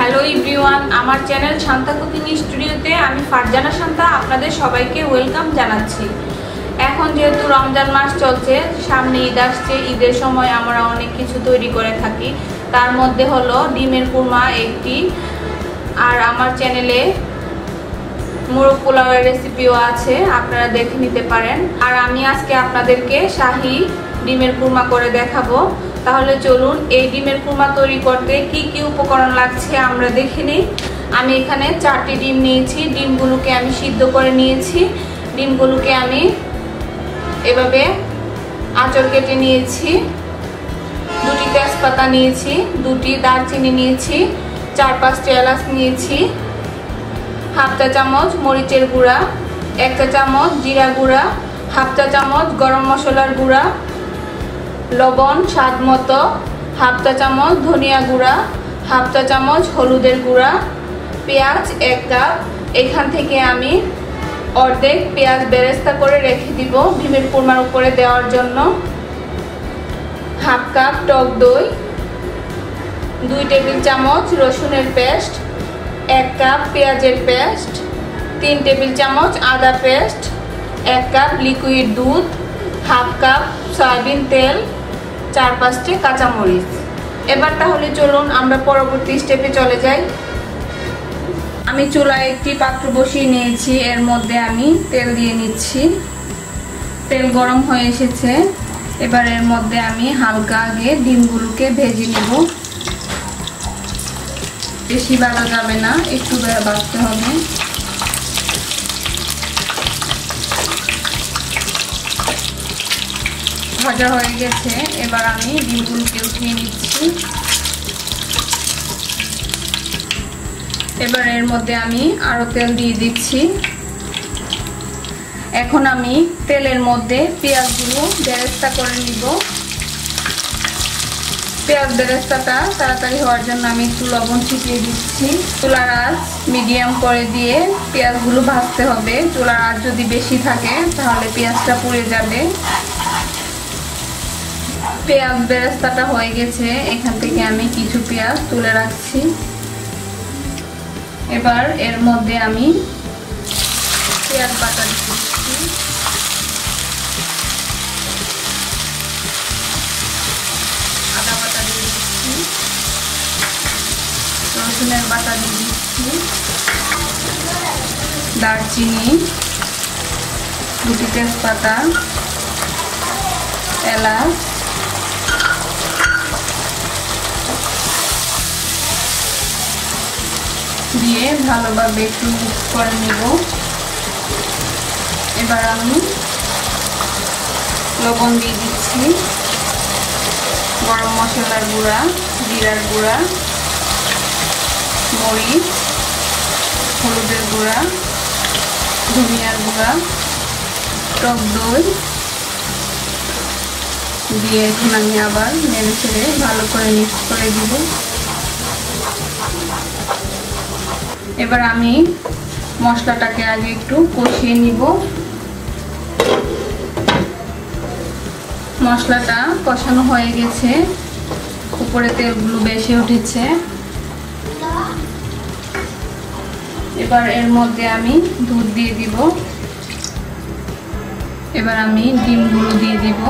Hello everyone আমার channel Shanta cooking স্টুডিওতে আমি ফারজানা শান্তা আপনাদের সবাইকে ওয়েলকাম জানাচ্ছি। এখন যেহেতু রমজান মাস চলছে, সামনে ঈদ আসছে, ঈদের সময় আমরা অনেক কিছু তৈরি করে থাকি। তার মধ্যে হলো ডিমের কুরমা একটি, আর আমার চ্যানেলে মুরগ পোলাওয়ের রেসিপিও আছে, আপনারা দেখে নিতে পারেন। আর আমি আজকে আপনাদেরকে শাহি ডিমের কুরমা করে দেখাবো। তাহলে চলুন এই ডিমের কুরমা তৈরি করতে কি কি উপকরণ লাগছে আমরা দেখে নিই। আমি এখানে চারটি ডিম নিয়েছি, ডিমগুলোকে আমি সিদ্ধ করে নিয়েছি। ডিমগুলোকে আমি এভাবে আঁচড় কেটে নিয়েছি। দুটি তেজপাতা নিয়েছি, দুটি দারচিনি নিয়েছি, চার পাঁচটি এলাচ নিয়েছি, হাফ চা চামচ মরিচের গুঁড়া, এক চা চামচ জিরা গুঁড়া, হাফ চা চামচ গরম মশলার গুঁড়া লবণ, স্বাদ মতো, হাফ চা চামচ ধনিয়া গুঁড়া, হাফ চা চামচ হলুদের গুঁড়া, পেঁয়াজ এক কাপ। এখান থেকে আমি অর্ধেক পেঁয়াজ বেরেস্তা করে রেখে দিব ডিমের কুরমার উপরে দেওয়ার জন্য। হাফ কাপ টক দই, দুই টেবিল চামচ রসুনের পেস্ট, এক কাপ পেঁয়াজের পেস্ট, তিন টেবিল চামচ আদা পেস্ট, এক কাপ লিকুইড দুধ, হাফ কাপ সয়াবিন তেল চার পাঁচটি কাঁচামরিচ। এবার তাহলে চলুন আমরা পরবর্তী স্টেপে চলে যাই। আমি চুলায় একটি পাত্র বসিয়ে নিয়েছি, এর মধ্যে আমি তেল দিয়ে নিচ্ছি। তেল গরম হয়ে এসেছে। এবার এর মধ্যে আমি হালকা আগে ডিমগুলোকে ভেজে নেব। বেশি বাড়া যাবে না, একটু বাড়তে হবে। ভাজা হয়ে গেছে। এবার আমি ডিমগুলোকে উঠিয়ে নিচ্ছি। এবার এর মধ্যে আমি আরও তেল দিয়ে দিচ্ছি। এখন আমি তেলের মধ্যে পেঁয়াজগুলো বেরেস্তা করে নিব। পেঁয়াজ বেরেস্তাটা তাড়াতাড়ি হওয়ার জন্য আমি একটু লবণ ছিটিয়ে দিচ্ছি। চুলার আঁচ মিডিয়াম করে দিয়ে পেঁয়াজগুলো ভাজতে হবে। চুলার আঁচ যদি বেশি থাকে, তাহলে পেঁয়াজটা পুড়ে যাবে। পেঁয়াজ বেরেস্তাটা হয়ে গেছে। এখান থেকে আমি কিছু পেঁয়াজ তুলে রাখছি। এবার এর মধ্যে আমি পেঁয়াজ বাটা দিচ্ছি। আদা বাটা দিয়ে দিচ্ছি। রসুনের বাটা দিয়ে দিচ্ছি। দারচিনি, দুটি তেজপাতা, এলাচ দিয়ে ভালোভাবে একটু মিক্স করে নেব। এবার আমি লবণ দিয়ে দিচ্ছি। গরম মশলার গুঁড়া, জিরার গুঁড়া, মরিচ, হলুদের গুঁড়া, ধনিয়ার গুঁড়া, টক দই দিয়ে এখন আমি আবার নেড়ে ছেড়ে ভালো করে মিক্স করে দিব। এবার আমি মশলাটাকে আগে একটু কষিয়ে নিব। মশলাটা কষানো হয়ে গেছে। উপরে তেলগুলো বেশি উঠেছে। এবার এর মধ্যে আমি দুধ দিয়ে দিব। এবার আমি ডিমগুলো দিয়ে দিব।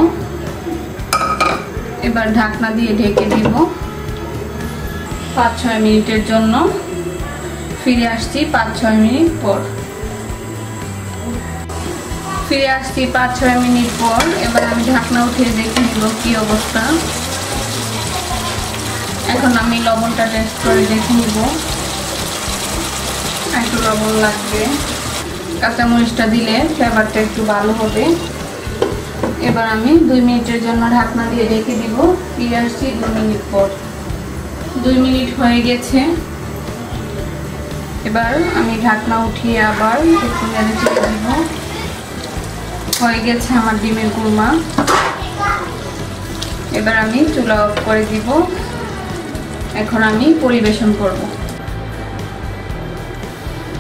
এবার ঢাকনা দিয়ে ঢেকে দিব। পাঁচ ছয় মিনিটের জন্য। ফিরে আসছি পাঁচ ছয় মিনিট পর। ফিরে আসছি পাঁচ ছয় মিনিট পর, এবার আমি ঢাকনা উঠিয়ে দেখে নিব কি অবস্থা। এখন আমি লবণটা টেস্ট করে দেখে নিব। একটু লবণ লাগবে। কাঁচামরিচটা দিলে ফ্লেভারটা একটু ভালো হবে। এবার আমি দুই মিনিটের জন্য ঢাকনা দিয়ে রেখে দিব। ফিরে আসছি দুই মিনিট পর। দুই মিনিট হয়ে গেছে। এবার আমি ঢাকনা উঠিয়ে আবার একটু নেড়ে চেড়ে দিব। হয়ে গেছে আমার ডিমের কুরমা। এবার আমি চুলা অফ করে দিব। এখন আমি পরিবেশন করব।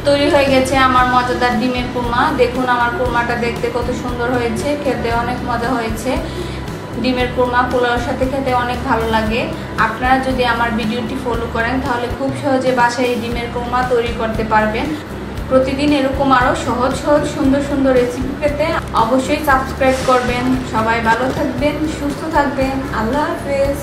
তৈরি হয়ে গেছে আমার মজাদার ডিমের কুরমা। দেখুন আমার কুরমাটা দেখতে কত সুন্দর হয়েছে, খেতে অনেক মজা হয়েছে। ডিমের কোরমা, পোলাওর সাথে খেতে অনেক ভালো লাগে। আপনারা যদি আমার ভিডিওটি ফলো করেন, তাহলে খুব সহজে বাসায় ডিমের কোরমা তৈরি করতে পারবেন। প্রতিদিন এরকম আরও সহজ সহজ, সুন্দর সুন্দর রেসিপি পেতে অবশ্যই সাবস্ক্রাইব করবেন। সবাই ভালো থাকবেন, সুস্থ থাকবেন। আল্লাহ হাফেজ।